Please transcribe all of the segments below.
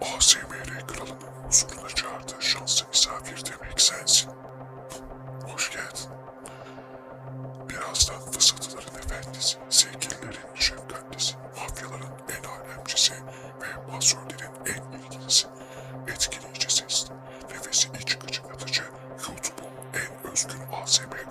ASMR kralının huzuruna çağırdığı şanslı misafir demek sensin. Hoş geldin. Birazdan fısıltıların efendisi, sevgililerin şefkatlisi, mafyaların en alemcisi ve masörlerin en ilgilisi, etkileyici sesli, nefesi iç gıcık atıcı, YouTube'un en özgün ASMR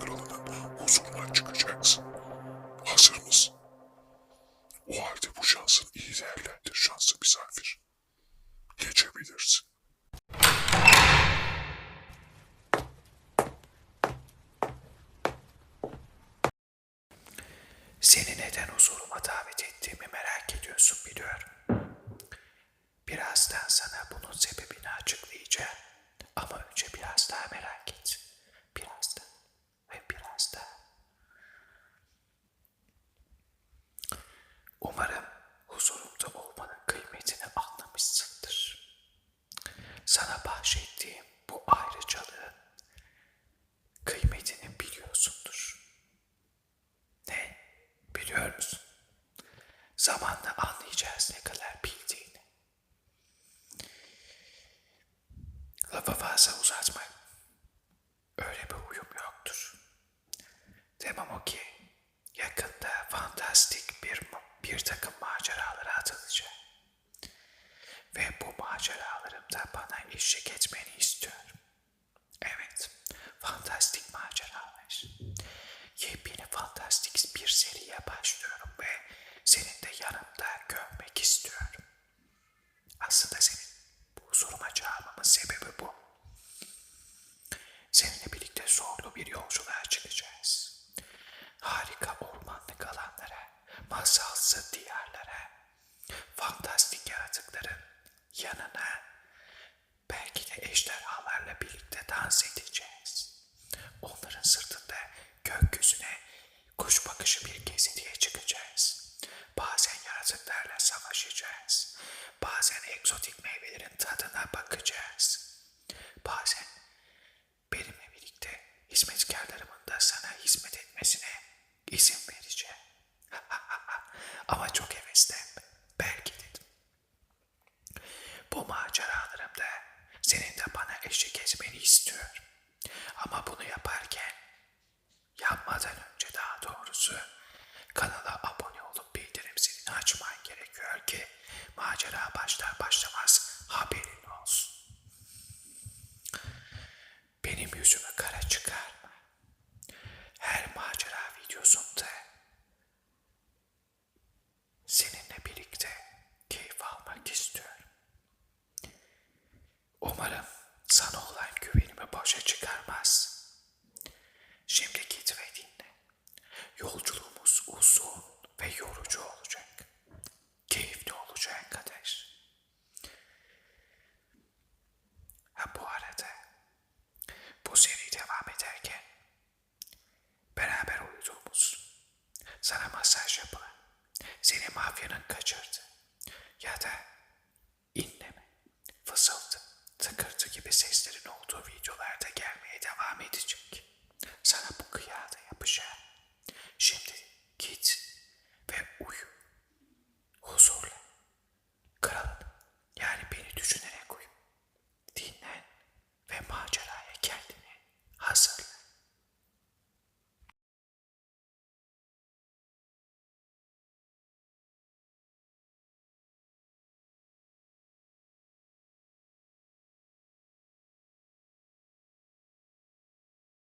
huzuruma davet ettiğimi merak ediyorsun biliyorum. Birazdan sana bunun sebebini açıklayacağım. Ama önce biraz daha merak et. Biraz da ve biraz daha. Umarım huzurumda olmanın kıymetini anlamışsındır. Sana bahşettiğim bu ayrıcalığın kıymetini biliyorsundur. Ne? Biliyor musun? Anlayacağız ne kadar bildiğini. Lafı fazla uzatma. Öyle bir huyum yoktur. Demem o ki yakında fantastik bir bir takım maceralara atılacağım. Ve bu maceralarımda bana eşlik etmeni istiyorum. Evet, fantastik maceralar. Yepyeni fantastik bir seriye başlıyorum ve senin de yanımda görmek istiyorum. Aslında senin bu huzuruma çağırmamın sebebi bu. Seninle birlikte zorlu bir yolculuğa çıkacağız. Harika ormanlık alanlara, masalsı diyarlara, fantastik yaratıkların yanına, belki de ejderhalarla birlikte dans edeceğiz. Onların sırtında gökyüzüne kuş bakışı bir gezintiye çıkacağız. Bazen yaratıklarla savaşacağız. Bazen egzotik meyvelerin tadına bakacağız. Bazen benimle birlikte hizmetkarlarımın da sana hizmet etmesine izin vereceğim. Ama çok heveslenme. Belki dedim. Bu maceralarımda senin de bana eşlik etmeni istiyorum. Ama bunu yaparken yapmadan önce daha doğrusu kanala abone olup bildirim zilini açman gerekiyor ki macera başlar başlamaz haberin olsun. Benim yüzümü kara çıkarma. Her macera videosunda seninle birlikte keyif almak istiyorum. Umarım boşa çıkarmaz. Şimdi git ve dinle. Yolculuğumuz uzun ve yorucu olacak. Keyifli olacak kadar. Ha bu arada bu seri devam ederken beraber uyuduğumuz sana masaj yapılan seni mafyanın kaçırdı ya da тысячи.